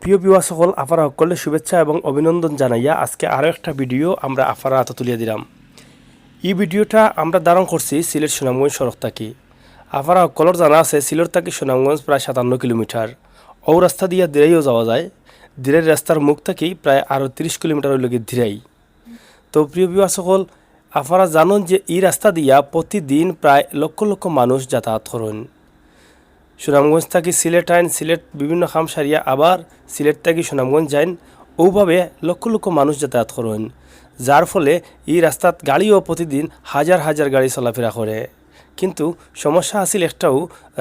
প্রিয় বিওয়া সকল আফারা সকলে শুভেচ্ছা এবং অভিনন্দন জানাইয়া আজকে আরও একটা ভিডিও আমরা আফারা হাতে তুলিয়ে দিলাম। এই ভিডিওটা আমরা ধারণ করছি সিলেট সুনামগঞ্জ সড়ক থাকি। আফারা সকলের জানা আছে সিলেট থাকি সুনামগঞ্জ প্রায় সাতান্ন কিলোমিটার। ও রাস্তা দিয়ে দিরাইও যাওয়া যায়। দিরের রাস্তার মুখ থাকি প্রায় আরও তিরিশ কিলোমিটার লগে দিরাই। তো প্রিয় বিবাহ সকল আপনারা জানুন যে এই রাস্তা দিয়া প্রতিদিন প্রায় লক্ষ লক্ষ মানুষ যাতায়াত করেন। সুনামগঞ্জ থাকি সিলেট আইন, সিলেট বিভিন্ন খাম সারিয়া, আবার সিলেট থাকি সুনামগঞ্জ যাইন। ওভাবে লক্ষ লক্ষ মানুষ যাতায়াত করেন, যার ফলে এই রাস্তাত গাড়িও প্রতিদিন হাজার হাজার গাড়ি চলাফেরা করে। কিন্তু সমস্যা আছিল একটাও,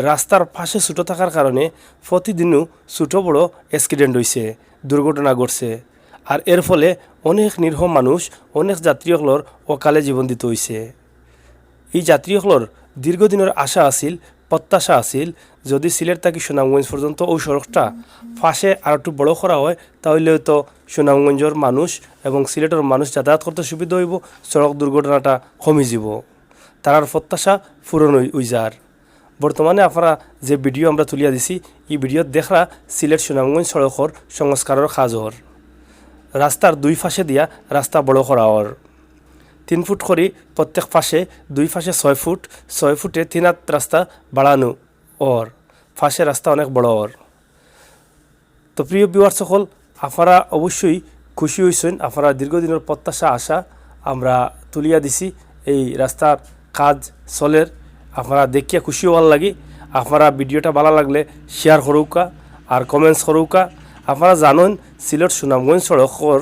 রাস্তার পাশে ছুটো থাকার কারণে প্রতিদিনও ছোটো বড় অ্যাক্সিডেন্ট হয়েছে দুর্ঘটনা ঘটছে। আর এর ফলে অনেক নিরীহ মানুষ, অনেক যাত্রীসকলের অকালে জীবন দিতে হয়েছে এই যাত্রীসকলের দীর্ঘদিনের আশা আছিল প্রত্যাশা আছিল, যদি সিলেট থাকি সুনামগঞ্জ পর্যন্ত ওই সড়কটা ফাঁসে আর একটু বড় করা হয় তাহলে তো সুনামগঞ্জের মানুষ এবং সিলেটের মানুষ যাতায়াত করতে সুবিধা হইব, সড়ক দুর্ঘটনাটা কমে যাব। তারার প্রত্যাশা পূরণ হই যার। বর্তমানে আপনারা যে ভিডিও আমরা তুলিয়া দিছি, এই ভিডিওত দেখা সিলেট সুনামগঞ্জ সড়কর সংস্কারের কাজর রাস্তার দুই পাশে দিয়া রাস্তা বড় করা ওর তিন ফুট করে প্রত্যেক পাশে দুই পাশে ছয় ফুট, ছয় ফুটে তিন হাত রাস্তা বাড়ানো ওর পাশে রাস্তা অনেক বড় ওর তো প্রিয় বিওয়ার সকল, আপনারা অবশ্যই খুশি হয়েছেন আপনারা দীর্ঘদিনের প্রত্যাশা, আশা আমরা তুলিয়া দিছি, এই রাস্তার কাজ চলের। আপনারা দেখিয়া খুশি হওয়ার লাগে, আপনারা ভিডিওটা ভালো লাগলে শেয়ার করুকা আর কমেন্টস করুকা। আপনারা জানেন, সিলেট সুনামগঞ্জ সড়কর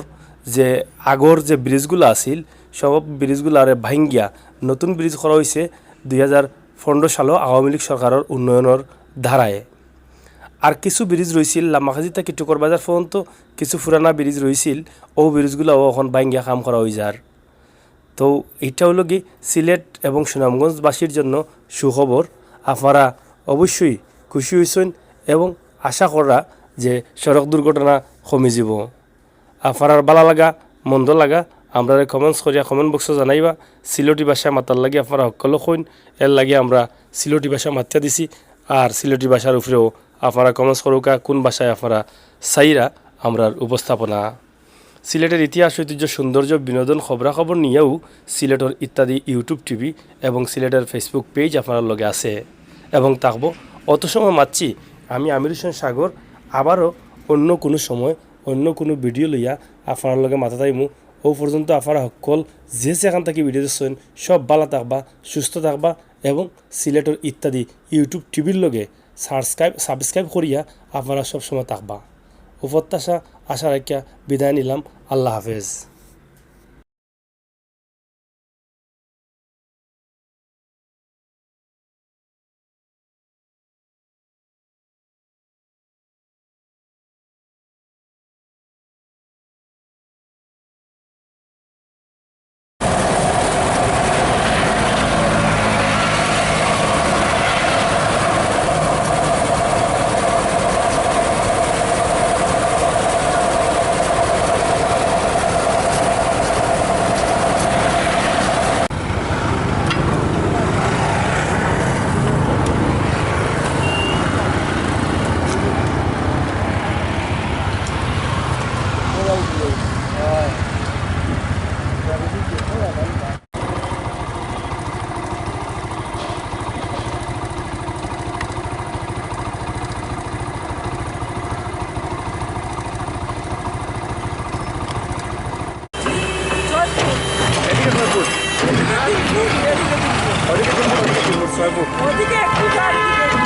যে আগর যে ব্রিজগুলো আছিল সব ব্রিজগুলারে ভাঙ্গিয়া নতুন ব্রিজ করা হয়েছে দুই হাজার পনেরো সালও আওয়ামী লীগ সরকারের উন্নয়নের ধারায়। আর কিছু ব্রিজ রয়েছিল লামাখাজি থেকে টুকর বাজার পর্যন্ত কিছু পুরানা ব্রিজ রয়েছিল ও ব্রিজগুলোও এখন ভাঙ্গিয়া কাম করা হয়ে যার তো এটা হলো কি, সিলেট এবং সুনামগঞ্জবাসীর জন্য সুখবর। আপনারা অবশ্যই খুশি হয়েছেন এবং আশা করা যে সড়ক দুর্ঘটনা কমে যাব আপনার ভালো লাগা, মন্দ লাগা আমরা কমেন্টস করিয়া কমেন্ট বক্সে জানাইবা, সিলেটি ভাষা মাতার লাগে আপনারা সকলে কইন, এর লাগে আমরা সিলেটি ভাষা মাতিয়া দিছি, আর সিলেটি ভাষার উপরেও আপনারা কমেন্টস করুকা কোন ভাষায় আপনারা চাইরা আমরার উপস্থাপনা। সিলেটের ইতিহাস, ঐতিহ্য, সৌন্দর্য, বিনোদন, খবরাখবর নিয়েও সিলেটের ইত্যাদি ইউটিউব টিভি এবং সিলেটের ফেসবুক পেজ আপনার লগে আছে। এবং থাকব, অত সময় মাতছি, আমি আমির হোসেন সাগর, আবারও অন্য কোনো সময়, অন্য কোনো ভিডিও লইয়া আপনার লগে মাথা তাইমু। ও পর্যন্ত আপনারা সকল যে যেখান থেকে ভিডিও দেখছেন, সব ভালো থাকবা, সুস্থ থাকবা এবং সিলেটর ইত্যাদি ইউটিউব টিভির লগে সাবস্ক্রাইব সাবস্ক্রাইব করিয়া আপনারা সবসময় থাকবা। ও প্রত্যাশা, আশা রাখিয়া বিদায় নিলাম। আল্লাহ হাফেজ। Odike, odike, odike, odike, odike, odike, odike, odike, odike, odike, odike, odike, odike,